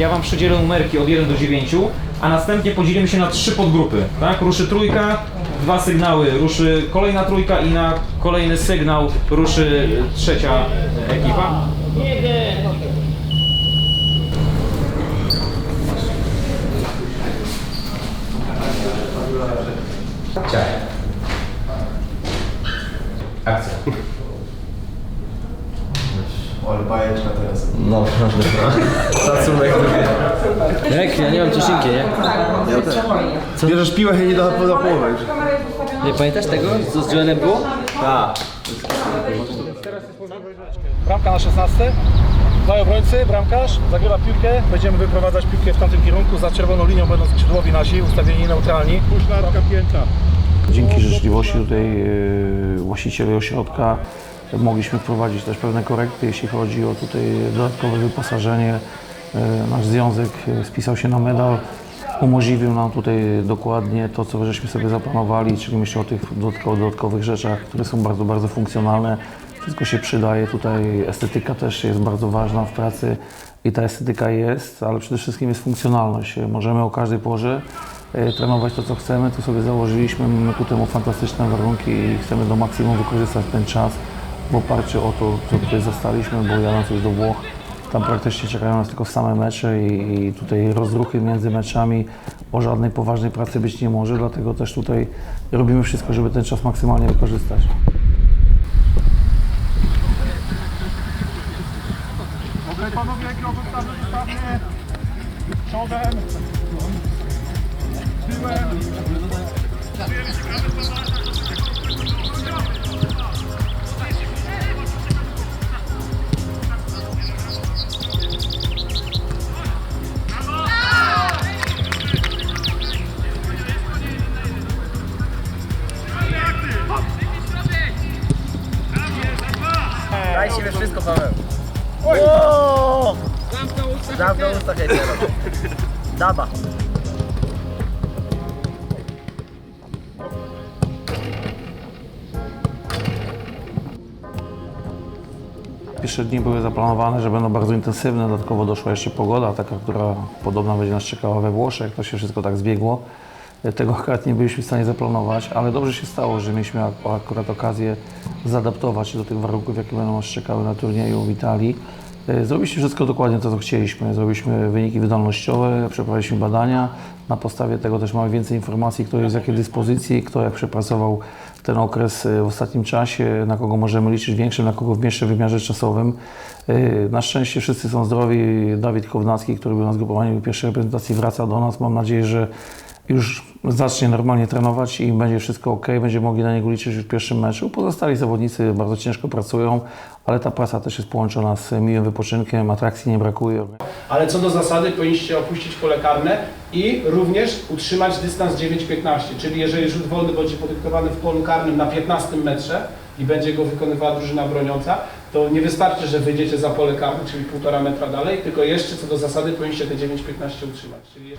Ja wam przydzielę numerki od 1 do 9, a następnie podzielimy się na trzy podgrupy. Tak? Ruszy trójka, dwa sygnały, ruszy kolejna trójka i na kolejny sygnał ruszy trzecia ekipa. Ciao. Akcja. Ale bajeczka teraz. No, prawda. Szacunek. Jak? Ja nie mam cieszynki, nie? Bierzesz piłę i nie do, do połowy. Nie pamiętasz tego, co z Joelem było? Tak. Bramka na 16. Dwaj obrońcy, bramkarz, zagrywa piłkę. Będziemy wyprowadzać piłkę w tamtym kierunku. Za czerwoną linią będą skrzydłowi nasi, ustawieni neutralni. Puszlarka pięta. Dzięki życzliwości tutaj yy, właścicieli ośrodka mogliśmy wprowadzić też pewne korekty, jeśli chodzi o tutaj dodatkowe wyposażenie. Yy, Nasz związek yy, spisał się na medal, umożliwił nam tutaj dokładnie to, co żeśmy sobie zaplanowali, czyli myślę o tych dodatkowych rzeczach, które są bardzo, bardzo funkcjonalne. Wszystko się przydaje. Tutaj estetyka też jest bardzo ważna w pracy i ta estetyka jest, ale przede wszystkim jest funkcjonalność. Możemy o każdej porze e, trenować to, co chcemy. Tu sobie założyliśmy, mamy ku temu fantastyczne warunki i chcemy do maksimum wykorzystać ten czas w oparciu o to, co tutaj zostaliśmy, bo jadąc już do Włoch, tam praktycznie czekają nas tylko same mecze i, i tutaj rozruchy między meczami o żadnej poważnej pracy być nie może, dlatego też tutaj robimy wszystko, żeby ten czas maksymalnie wykorzystać. Panowie, krok ustawny, ustawny. Zamknął usta, hejter. Daba. Pierwsze dni były zaplanowane, że będą bardzo intensywne, dodatkowo doszła jeszcze pogoda, taka, która podobno będzie nas czekała we Włoszech, to się wszystko tak zbiegło. Tego akurat nie byliśmy w stanie zaplanować, ale dobrze się stało, że mieliśmy ak- akurat okazję zaadaptować się do tych warunków, jakie będą nas czekały na turnieju w Italii. E, Zrobiliśmy wszystko dokładnie to, co chcieliśmy. Zrobiliśmy wyniki wydolnościowe, przeprowadziliśmy badania. Na podstawie tego też mamy więcej informacji, kto jest w jakiej dyspozycji, kto jak przepracował ten okres e, w ostatnim czasie, na kogo możemy liczyć większy, na kogo w mniejszym wymiarze czasowym. E, Na szczęście wszyscy są zdrowi. Dawid Kownacki, który był na zgrupowaniu pierwszej reprezentacji, wraca do nas. Mam nadzieję, że już zacznie normalnie trenować i będzie wszystko ok, będzie mogli na niego liczyć już w pierwszym meczu. Pozostali zawodnicy bardzo ciężko pracują, ale ta praca też jest połączona z miłym wypoczynkiem, atrakcji nie brakuje. ale co do zasady powinniście opuścić pole karne i również utrzymać dystans 9-15, czyli jeżeli rzut wolny będzie podyktowany w polu karnym na 15 metrze i będzie go wykonywała drużyna broniąca, to nie wystarczy, że wyjdziecie za pole karne, czyli 1,5 metra dalej, tylko jeszcze co do zasady powinniście te 9-15 utrzymać. Czyli...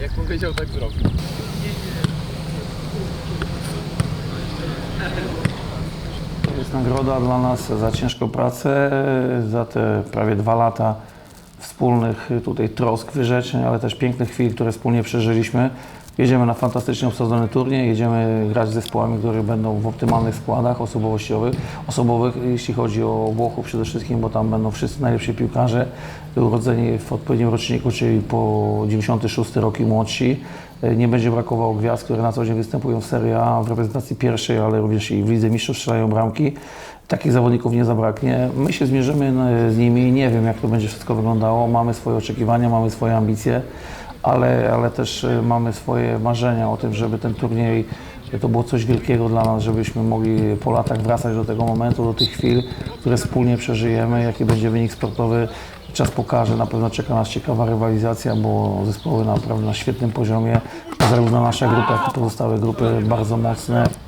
Jak powiedział, tak zrobił. Jest nagroda dla nas za ciężką pracę, za te prawie dwa lata wspólnych tutaj trosk, wyrzeczeń, ale też pięknych chwil, które wspólnie przeżyliśmy. Jedziemy na fantastycznie obsadzony turniej, jedziemy grać z zespołami, które będą w optymalnych składach osobowościowych, osobowych, jeśli chodzi o Włochów przede wszystkim, bo tam będą wszyscy najlepsi piłkarze, urodzeni w odpowiednim roczniku, czyli po 96 rok i młodsi. Nie będzie brakowało gwiazd, które na co dzień występują w Serie A, w reprezentacji pierwszej, ale również i w Lidze Mistrzów strzelają bramki. Takich zawodników nie zabraknie. My się zmierzymy e, z nimi. Nie wiem, jak to będzie wszystko wyglądało. Mamy swoje oczekiwania, mamy swoje ambicje, ale, ale też e, mamy swoje marzenia o tym, żeby ten turniej To było coś wielkiego dla nas, żebyśmy mogli po latach wracać do tego momentu, do tych chwil, które wspólnie przeżyjemy. Jaki będzie wynik sportowy, czas pokaże. Na pewno czeka nas ciekawa rywalizacja, bo zespoły naprawdę na świetnym poziomie. Zarówno nasza grupa, jak i pozostałe grupy bardzo mocne.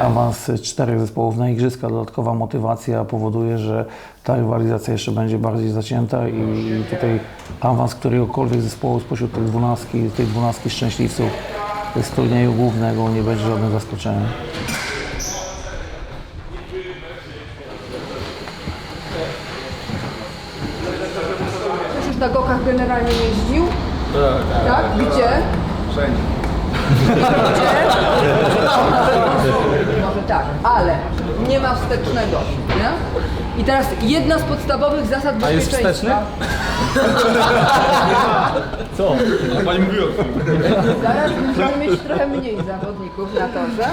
Awans czterech zespołów na igrzyska, dodatkowa motywacja powoduje, że ta rywalizacja jeszcze będzie bardziej zacięta i tutaj awans któregokolwiek zespołu spośród tych dwunastki, tej dwunastki szczęśliwców z turnieju głównego nie będzie żadnym zaskoczeniem. Już na gokach generalnie jeździł? Tak. Tak? Gdzie? Wszędzie. Może tak, ale nie ma wstecznego, nie? I teraz jedna z podstawowych zasad bezpieczeństwa. Co? A pani mówiła. Zaraz będziemy mieć trochę mniej zawodników na torze.